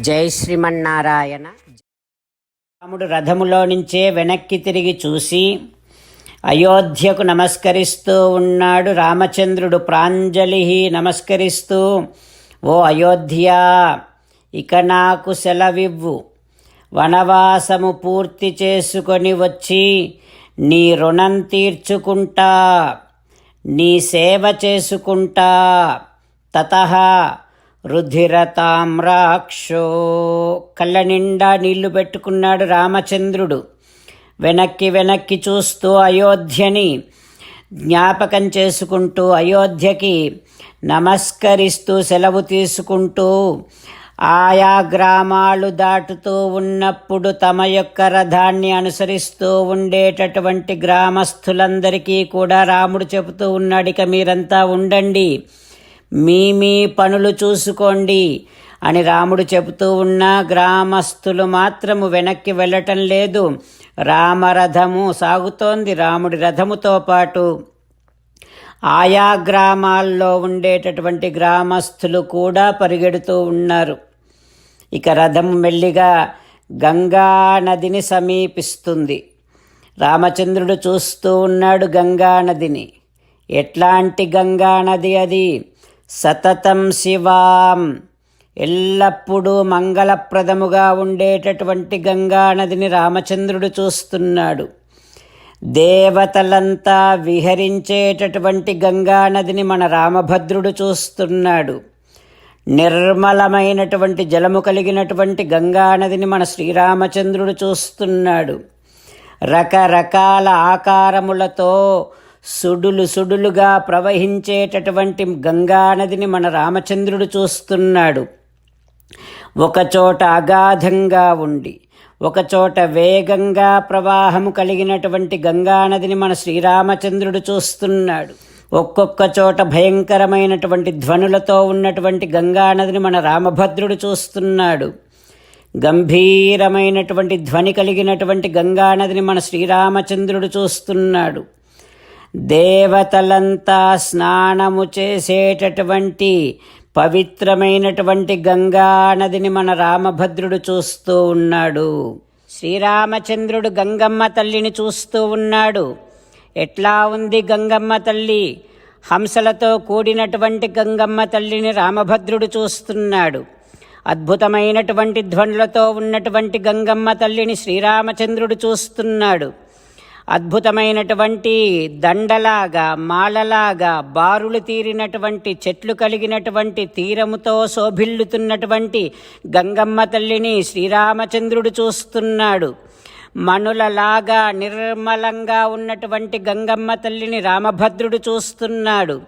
జై శ్రీమన్నారాయణ. రాముడు రథములో నుంచే వెనక్కి తిరిగి చూసి అయోధ్యకు నమస్కరిస్తూ ఉన్నాడు రామచంద్రుడు ప్రాంజలి నమస్కరిస్తూ ఓ అయోధ్య ఇక నాకు సెలవివ్వు. వనవాసము పూర్తి చేసుకొని వచ్చి నీ రుణం తీర్చుకుంటా నీ సేవ చేసుకుంటా తత రుధిరతామ్రాక్షో కళ్ళ నిండా నీళ్ళు పెట్టుకున్నాడు రామచంద్రుడు. వెనక్కి వెనక్కి చూస్తూ అయోధ్యని జ్ఞాపకం చేసుకుంటూ అయోధ్యకి నమస్కరిస్తూ సెలవు తీసుకుంటూ ఆయా గ్రామాలు దాటుతూ ఉన్నప్పుడు తమ యొక్క రథాన్ని అనుసరిస్తూ ఉండేటటువంటి గ్రామస్తులందరికీ కూడా రాముడు చెబుతూ ఉన్నాడు ఇక మీరంతా ఉండండి. మీ మీ పనులు చూసుకోండి అని రాముడు చెబుతూ ఉన్న గ్రామస్తులు మాత్రము వెనక్కి వెళ్ళటం లేదు. రామరథము సాగుతోంది. రాముడి రథముతో పాటు ఆయా గ్రామాల్లో ఉండేటటువంటి గ్రామస్తులు కూడా పరిగెడుతూ ఉన్నారు. ఇక రథం మెల్లిగా గంగా నదిని సమీపిస్తుంది. రామచంద్రుడు చూస్తూ ఉన్నాడు గంగా నదిని. ఎట్లాంటి గంగా నది అది? సతతం శివాం. ఎల్లప్పుడూ మంగళప్రదముగా ఉండేటటువంటి గంగా నదిని రామచంద్రుడు చూస్తున్నాడు. దేవతలంతా విహరించేటటువంటి గంగా నదిని మన రామభద్రుడు చూస్తున్నాడు. నిర్మలమైనటువంటి జలము కలిగినటువంటి గంగానదిని మన శ్రీరామచంద్రుడు చూస్తున్నాడు. రకరకాల ఆకారములతో సుడులు సుడులుగా ప్రవహించేటటువంటి గంగా నదిని మన రామచంద్రుడు చూస్తున్నాడు. ఒకచోట అగాధంగా ఉండి ఒకచోట వేగంగా ప్రవాహము కలిగినటువంటి గంగానదిని మన శ్రీరామచంద్రుడు చూస్తున్నాడు. ఒక్కొక్క చోట భయంకరమైనటువంటి ధ్వనులతో ఉన్నటువంటి గంగానదిని మన రామభద్రుడు చూస్తున్నాడు. గంభీరమైనటువంటి ధ్వని కలిగినటువంటి గంగానదిని మన శ్రీరామచంద్రుడు చూస్తున్నాడు. దేవతలంతా స్నానము చేసేటటువంటి పవిత్రమైనటువంటి గంగా నదిని మన రామభద్రుడు చూస్తూ ఉన్నాడు. శ్రీరామచంద్రుడు గంగమ్మ తల్లిని చూస్తూ ఉన్నాడు. ఎట్లా ఉంది గంగమ్మ తల్లి? హంసలతో కూడినటువంటి గంగమ్మ తల్లిని రామభద్రుడు చూస్తున్నాడు. అద్భుతమైనటువంటి ధ్వనులతో ఉన్నటువంటి గంగమ్మ తల్లిని శ్రీరామచంద్రుడు చూస్తున్నాడు. అద్భుతమైనటువంటి దండలాగా మాలలాగా బారులు తీరినటువంటి చెట్లు కలిగినటువంటి తీరముతో శోభిల్లుతున్నటువంటి గంగమ్మ తల్లిని శ్రీరామచంద్రుడు చూస్తున్నాడు. మణులలాగా నిర్మలంగా ఉన్నటువంటి గంగమ్మ తల్లిని రామభద్రుడు చూస్తున్నాడు.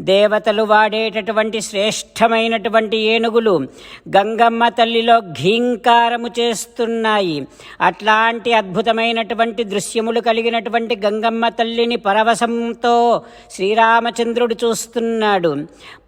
దేవతలు వాడేటటువంటి శ్రేష్టమైనటువంటి ఏనుగులు గంగమ్మ తల్లిలో ఘీంకారము చేస్తున్నాయి. అట్లాంటి అద్భుతమైనటువంటి దృశ్యములు కలిగినటువంటి గంగమ్మ తల్లిని పరవశంతో శ్రీరామచంద్రుడు చూస్తున్నాడు.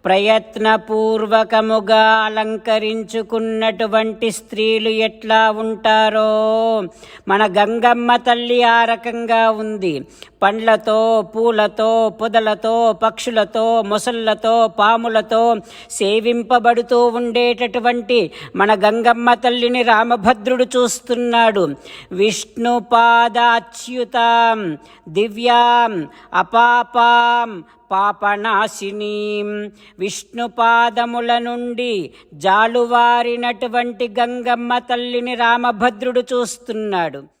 ప్రయత్నపూర్వకముగా అలంకరించుకున్నటువంటి స్త్రీలు ఎట్లా ఉంటారో? మన గంగమ్మ తల్లి ఆ రకంగా ఉంది. పండ్లతో పూలతో పొదలతో పక్షులతో మొసళ్ళతో పాములతో సేవింపబడుతూ ఉండేటటువంటి మన గంగమ్మ తల్లిని రామభద్రుడు చూస్తున్నాడు. విష్ణుపాదాచ్యుతాం దివ్యాం అపాపాం పాపనాశినీం. విష్ణుపాదముల నుండి జాలువారినటువంటి గంగమ్మ తల్లిని రామభద్రుడు చూస్తున్నాడు.